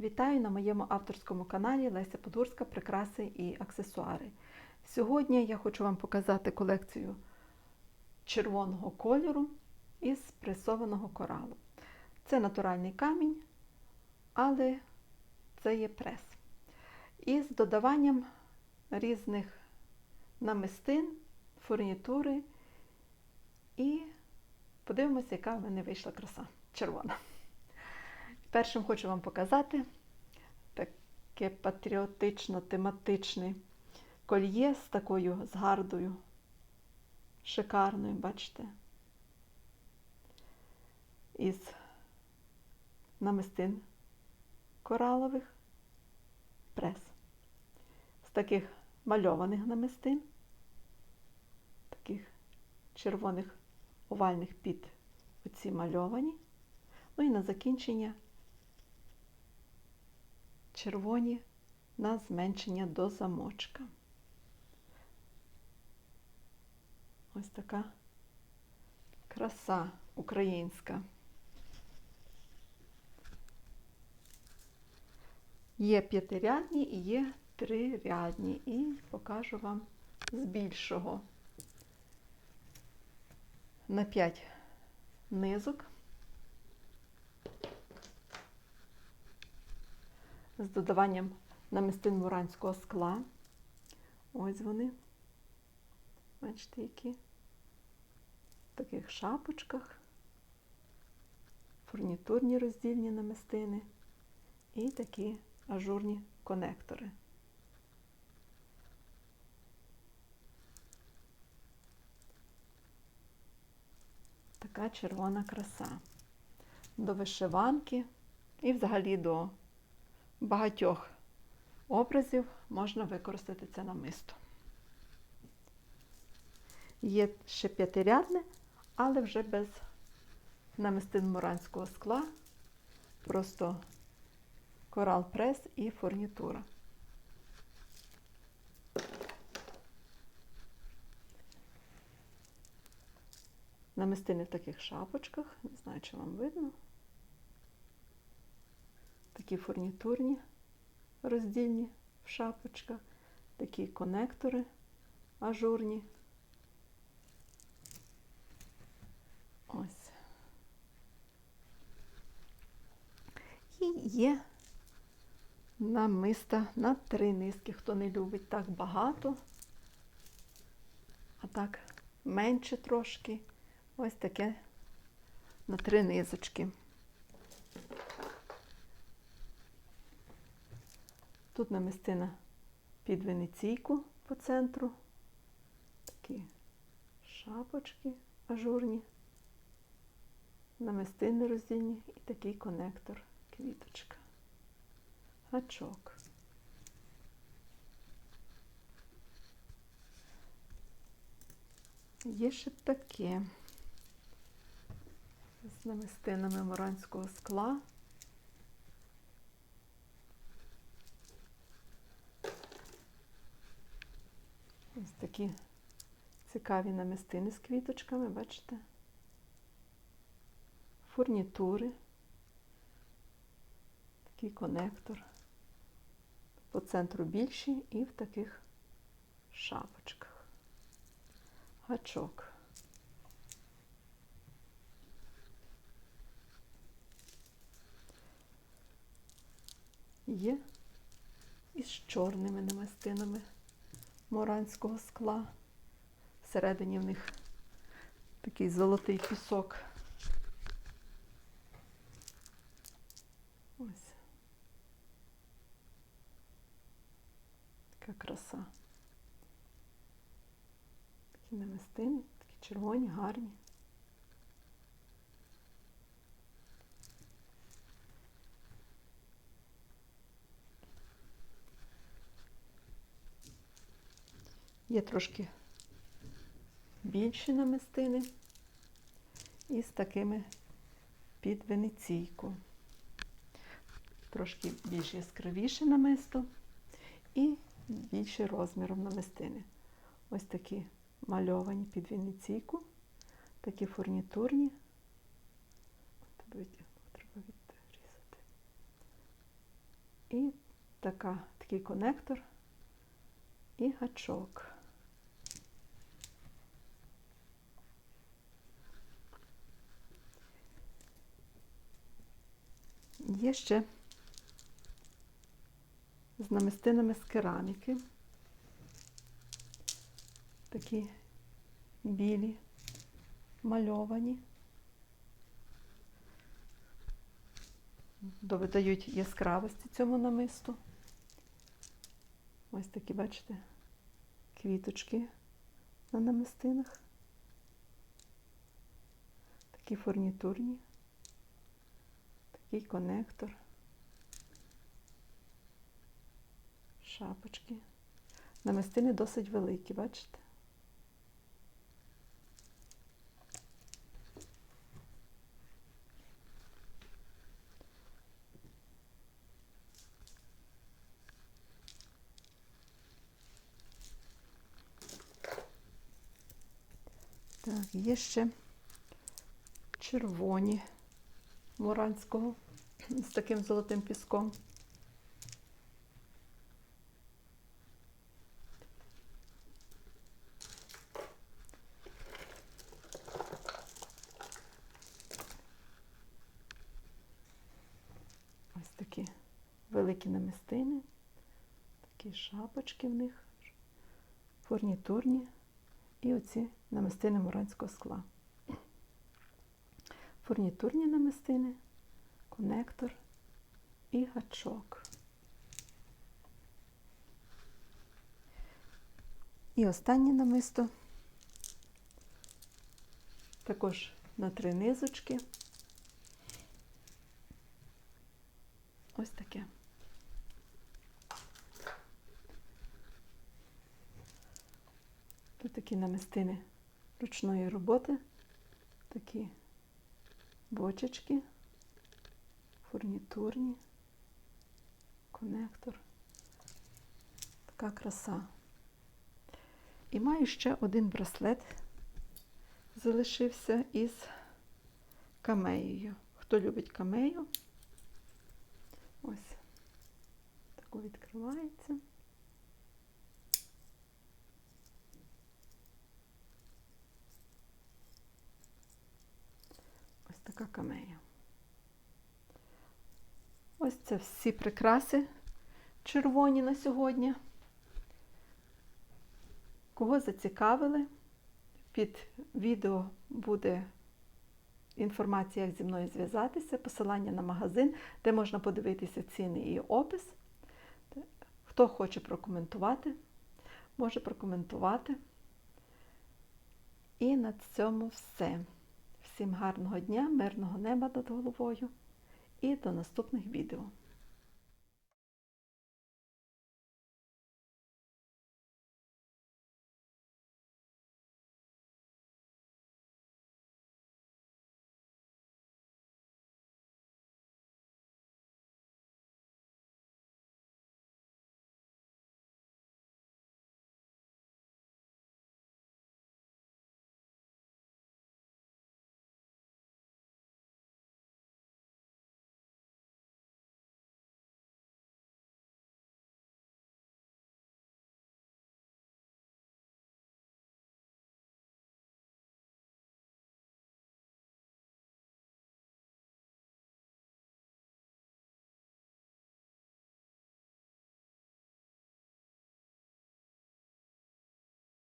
Вітаю на моєму авторському каналі Леся Подгурська Прикраси і аксесуари. Сьогодні я хочу вам показати колекцію червоного кольору із пресованого коралу. Це натуральний камінь, але це є прес. Із додаванням різних намистин, фурнітури і подивимося, яка в мене вийшла краса червона. Першим хочу вам показати таке патріотично-тематичне кольє з такою згардою, шикарною, бачите, із намистин коралових прес. З таких мальованих намистин, таких червоних овальних під оці мальовані. Ну і на закінчення червоні на зменшення до замочка. Ось така краса українська. Є п'ятирядні і є трирядні. І покажу вам з більшого на 5 низок. З додаванням намистин муранського скла. Ось вони. Бачите, які в таких шапочках, фурнітурні роздільні намистини і такі ажурні конектори. Така червона краса. До вишиванки і взагалі до багатьох образів можна використати це намисто. Є ще п'ятирядне, але вже без намистин муранського скла, просто корал прес і фурнітура. Намистини в таких шапочках, не знаю, чи вам видно такі фурнітурні роздільні в шапочках, такі конектори ажурні. Ось. І є намиста на три низки, хто не любить так багато, а так менше трошки. Ось таке на три низочки. Тут намистина під венеційку по центру. Такі шапочки ажурні, намистини роздільні і такий конектор, квіточка, гачок. Є ще таке з намистинами моранського скла. Ось такі цікаві намистини з квіточками, бачите? Фурнітури, такий конектор. По центру більші і в таких шапочках. Гачок. Є із чорними намистинами моранського скла. Всередині в них такий золотий пісок. Ось. Така краса. Такі намистини, такі червоні, гарні. Є трошки більші намистини і з такими під венеційку. Трошки більш яскравіше намисто і більше розміром намистини. Ось такі мальовані під венеційку, такі фурнітурні. Треба відрізати. І така, такий конектор і гачок. Є ще з намистинами з кераміки. Такі білі, мальовані. Додають яскравості цьому намисту. Ось такі, бачите, квіточки на намистинах. Такі фурнітурні, такий конектор, шапочки. Намистини досить великі, бачите? Так, є ще червоні муранського з таким золотим піском. Ось такі великі намистини, такі шапочки в них, фурнітурні і оці намистини муранського скла. Фурнітурні намистини, конектор і гачок. І останнє намисто також на три низочки. Ось таке. Тут такі намистини ручної роботи, такі бочечки, фурнітурні, конектор. Така краса. І маю ще один браслет, залишився із камеєю. Хто любить камею, ось таку відкривається. Така камея. Ось це всі прикраси червоні на сьогодні. Кого зацікавили, під відео буде інформація, як зі мною зв'язатися, посилання на магазин, де можна подивитися ціни і опис. Хто хоче прокоментувати, може прокоментувати. І на цьому все. Всім гарного дня, мирного неба над головою і до наступних відео.